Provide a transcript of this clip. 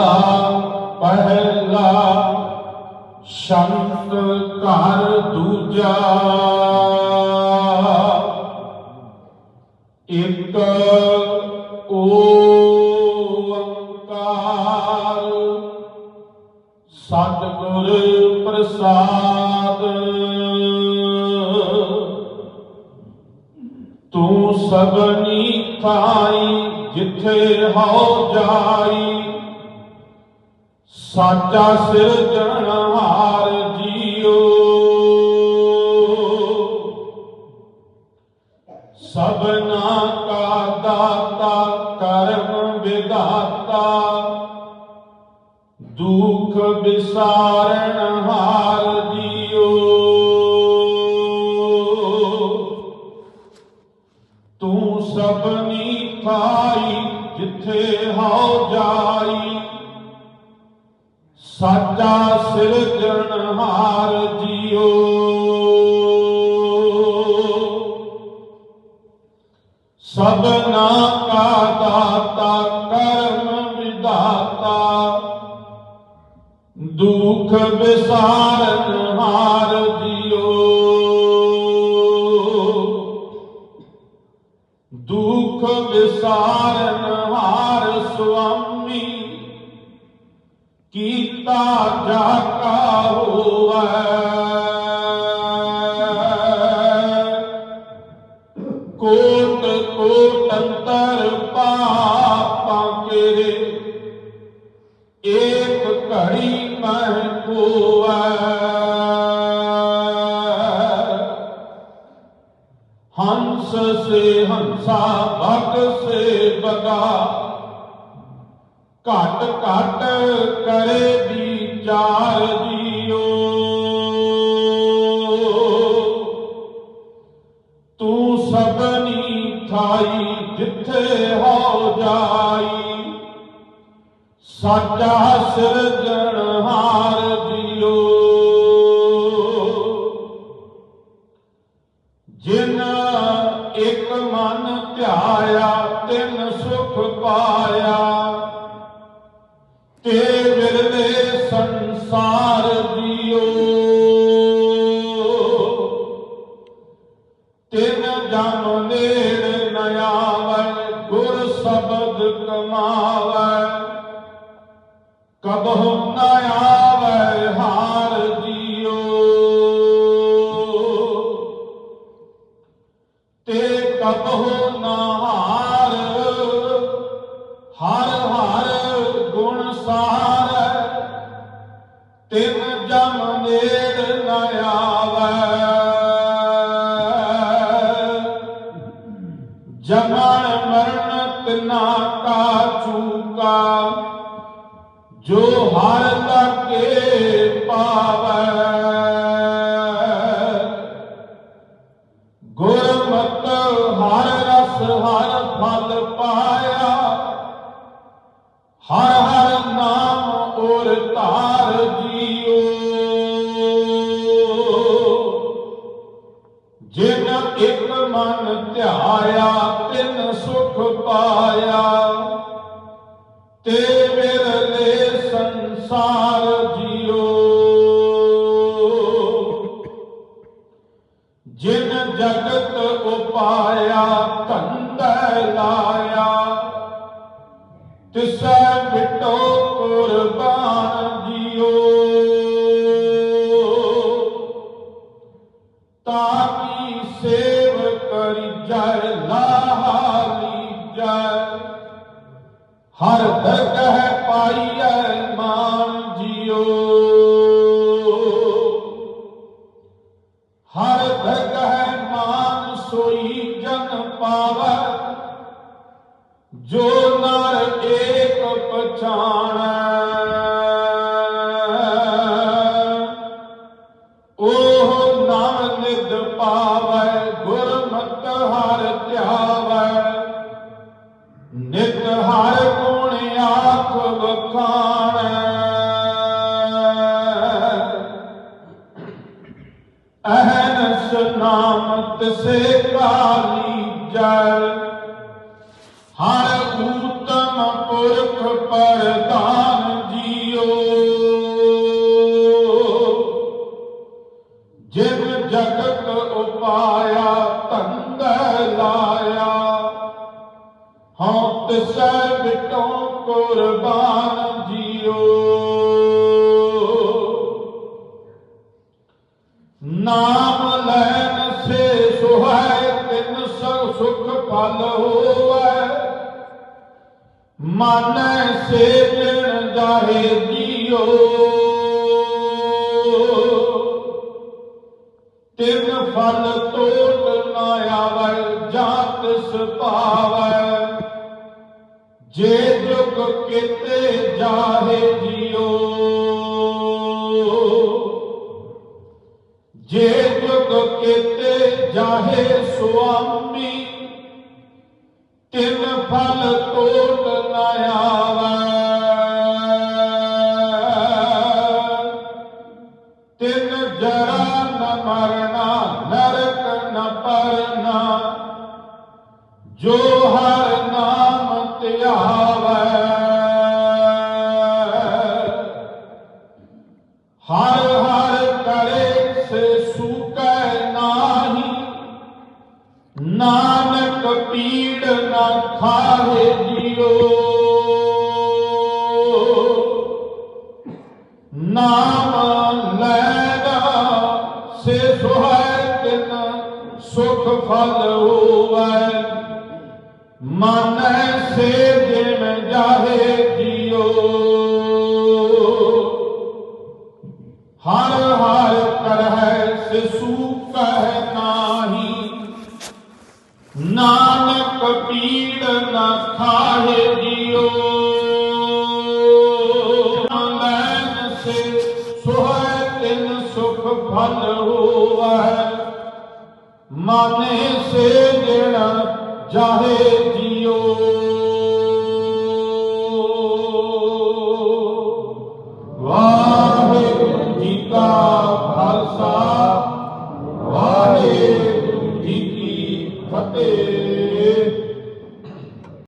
ਮਹਲਾ ਪਹਿਲਾ ਸ਼ੰਤ ਘਰ ਦੂਜਾ। ਇੱਕ ਓੰਕਾਰ ਸਤਿਗੁਰ ਪ੍ਰਸਾਦ। ਤੂੰ ਸਭਨੀ ਥਾਈ ਜਿੱਥੇ ਹੋ ਜਾਈ। ਸਾਚਾ ਸਿਰਜਣਹਾਰ ਜੀਓ। ਸਭਨਾ ਕਾ ਦਾਤਾ, ਕਰਮ ਵਿਦਾਤਾ ਦੁਖ ਵਿਸਾਰਨ ਹਾਰ ਜੀਓ। ਤੂੰ ਸਭਨੀ ਥਾਈ, ਜਿੱਥੇ ਹਉ ਜਾਈ। ਸਾਚਾ ਸਿਰਜਣਹਾਰ ਜੀਓ। ਸਭਨਾ ਕਾ ਦਾਤਾ ਕਰਮ ਵਿਦਾਤਾ ਦੁਖ ਵਿਸਾਰਨ ਹਾਰ ਜੀਓ। ਦੁਖ ਵਿਸਾਰਨ ਹੰਸ ਸੇ ਹੰਸਾ ਭਗ ਸੇ ਬਗਾ ਘਟ ਘਟ ਕਰੇ ਵਿਚਾਰ ਜੀਓ। ਤੂੰ ਸਭਨੀ ਥਾਈ ਜਿੱਥੇ ਹੋ ਜਾਈ, ਸਾਚਾ ਸਿਰਜਣਹਾਰ ਜੀਓ। ਜਿਨ ਇੱਕ ਮਨ ਧਿਆਇਆ, ਤਿੰਨ ਸੁਖ ਪਾਇਆ ਤੇ yeah ਮਨ ਧਿਆਇਆ ਤਿਨ ਸੁਖ ਪਾਇਆ। ਤੇ ਅਹਨਸ ਨਾਮ ਤਿਸੇ ਕਾਲੀ ਜੈ ਹਰ ਊਤਮ ਪੁਰਖ ਪਰਦਾਨ ਜੀਓ। ਜਿਨ ਜਗਤ ਉਪਾਇਆ ਧੰਦੈ ਲਾਇਆ। ਹਉ ਤਿਸੈ ਬਿਟੋ ਕੁਰਬਾਨ ਜੀਓ। ਮਾਨੈ ਸੇ ਜਿਣ ਜਾਹੇ ਜੀਓ। ਤਿਨ ਫਲ ਟੋਟ ਨਾ ਆਵੈ ਜਾਂ ਤਿਸ ਜੇ ਜੁਗ ਕਿਤੇ ਜਾਹੇ ਜੀਓ। ਜੇ ਜੁਗ ਕਿਤੇ ਜਾਹੇ ਸੁਆਮੀ, ਤਿਨ ਫਲ ਤੋਟ ਨਾ ਜਰਾ ਨ ਮਰਨਾ, ਨਰਕ ਜੋ ਹਰ ਨਾਮ ਧਿਆਵੈ। ਹਰ ਹਰ ਕਰੇ ਸੇ ਸੂਕੈ ਨਾਹੀ। ਨਾਨਕ ਪੀੜ ਨਾ ਖਾਹੇ ਜੀਓ। ਨਾਮ ਲੈਣਾ ਸੇ ਸੁਹਾਇ ਤਿਨ ਸੁਖ ਫਲ ਹੋਵੈ। ਮਨੈ ਸੇ ਜਿਨ ਜਾਹੇ ਜੀਓ। ਹਰ ਹਰ ਕਰਹਿ ਸਿਸੂ ਕਹਿ ਨਾਹੀ। ਨਾਨਕ ਪੀੜ ਨਾ ਖਾਹੇ ਜੀਓ। ਫਲ ਹੋਵੈ ਮਾਨੇ ਸੇ ਜਿਣ ਜਾਹੇ ਜੀਓ।